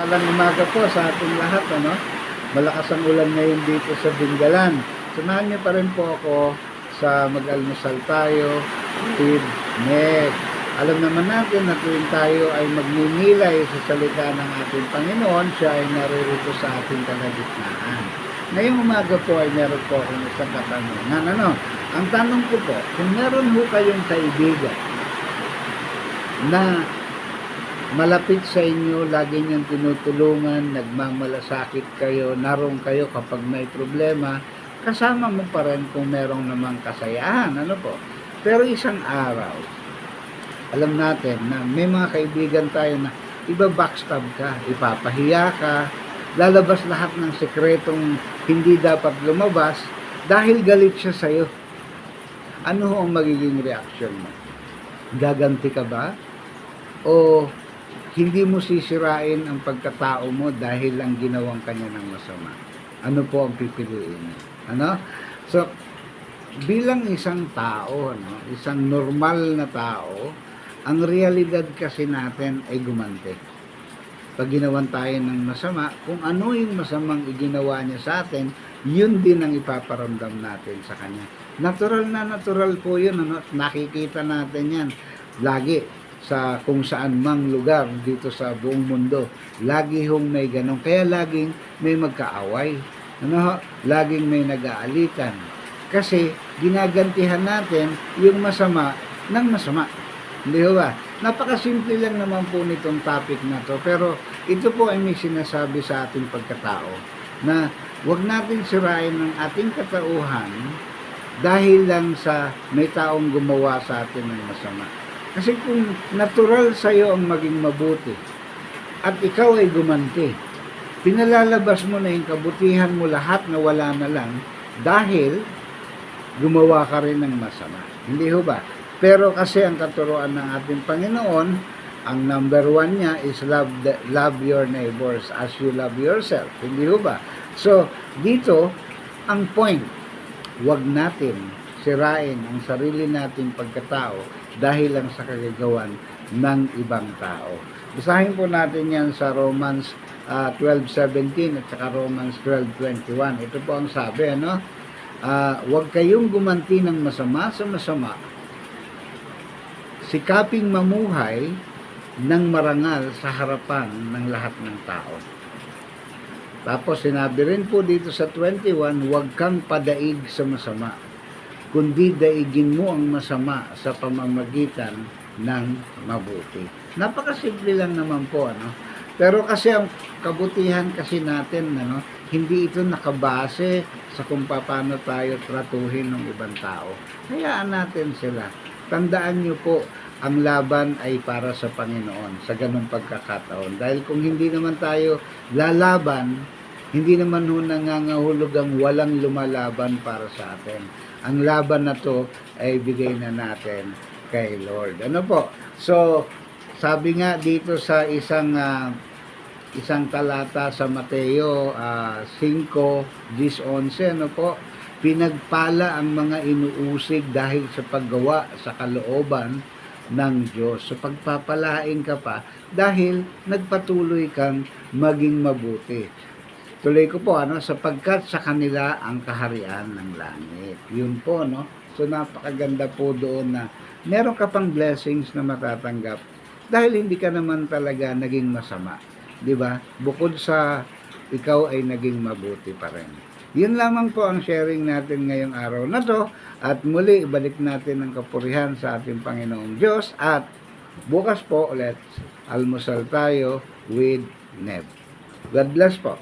Alang umaga po sa ating lahat, ano? Malakas ang ulan ngayon dito sa Bingalan. Samahan niyo pa rin po ako sa mag-almusal tayo with Meg. Alam naman natin na tuwing tayo ay magninilay sa salita ng ating Panginoon, siya ay naririto sa ating kalagitnaan. Ngayong umaga po ay meron po akong isang katanungan. Ano? Ang tanong ko po, kung meron ho kayong kaibigan na malapit sa inyo, lagi niyang tinutulungan, nagmamalasakit kayo, narong kayo kapag may problema, kasama mo pa rin kung merong namang kasayahan, ano po. Pero isang araw, alam natin na may mga kaibigan tayo na iba backstab ka, ipapahiya ka, lalabas lahat ng sekretong hindi dapat lumabas dahil galit siya sa'yo. Ano ang magiging reaction mo? Gaganti ka ba? O hindi mo sisirain ang pagkatao mo dahil lang ginawang kanya ng masama. Ano po ang pipiliin? Ano? So, bilang isang tao, ano, isang normal na tao, ang realidad kasi natin ay gumante. Pag ginawan tayo ng masama, kung ano yung masamang iginawa niya sa atin, yun din ang ipaparamdam natin sa kanya. Natural na natural po yun. Ano? Nakikita natin yan. Lagi sa kung saan mang lugar dito sa buong mundo. Lagi hong may ganun. Kaya laging may magkaaway. Ano, laging may nag-aalitan. Kasi ginagantihan natin yung masama ng masama. Hindi ba? Napakasimple lang naman po nitong topic na to. Pero ito po ay may sinasabi sa ating pagkatao na wag natin sirain ang ating katauhan dahil lang sa may taong gumawa sa atin ng masama. Kasi kung natural sa iyo ang maging mabuti at ikaw ay gumanti, pinalalabas mo na yung kabutihan mo lahat na wala na lang dahil gumawa ka rin ng masama. Hindi ho ba? Pero kasi ang katuruan ng ating Panginoon, ang number one niya is love, the, love your neighbors as you love yourself. Hindi ho ba? So, dito, ang point, wag natin sirain ang sarili nating pagkatao dahil lang sa kagagawan ng ibang tao. Basahin po natin yan sa Romans ah, 12.17 at saka Romans 12.21. Ito po ang sabi, ano? Ah, huwag kayong gumanti ng masama sa masama. Sikaping mamuhay ng marangal sa harapan ng lahat ng tao. Tapos sinabi rin po dito sa 21, huwag kang padaig sa masama, kundi daigin mo ang masama sa pamamagitan ng mabuti. Napakasimple lang naman po, ano? Pero kasi ang kabutihan kasi natin, ano, hindi ito nakabase sa kung paano tayo tratuhin ng ibang tao. Hayaan natin sila. Tandaan niyo po, ang laban ay para sa Panginoon sa ganung pagkakataon. Dahil kung hindi naman tayo lalaban, hindi naman ho nangangahulog ang walang lumalaban para sa atin. Ang laban na to ay bigay na natin kay Lord. Ano po? So, sabi nga dito sa isang ah, isang talata sa Mateo ah, 5:11 ano po? Pinagpala ang mga inuusig dahil sa paggawa sa kalooban ng Diyos. So pagpapalain ka pa dahil nagpatuloy kang maging mabuti. Tuloy ko po, ano, sapagkat sa kanila ang kaharian ng langit. Yun po, no? So napakaganda po doon na meron ka pang blessings na matatanggap dahil hindi ka naman talaga naging masama. 'Di ba? Bukod sa ikaw ay naging mabuti pa rin. Yun lamang po ang sharing natin ngayong araw na to at muli ibalik natin ang kapurihan sa ating Panginoong Diyos at bukas po ulit almusal tayo with Neb. God bless po.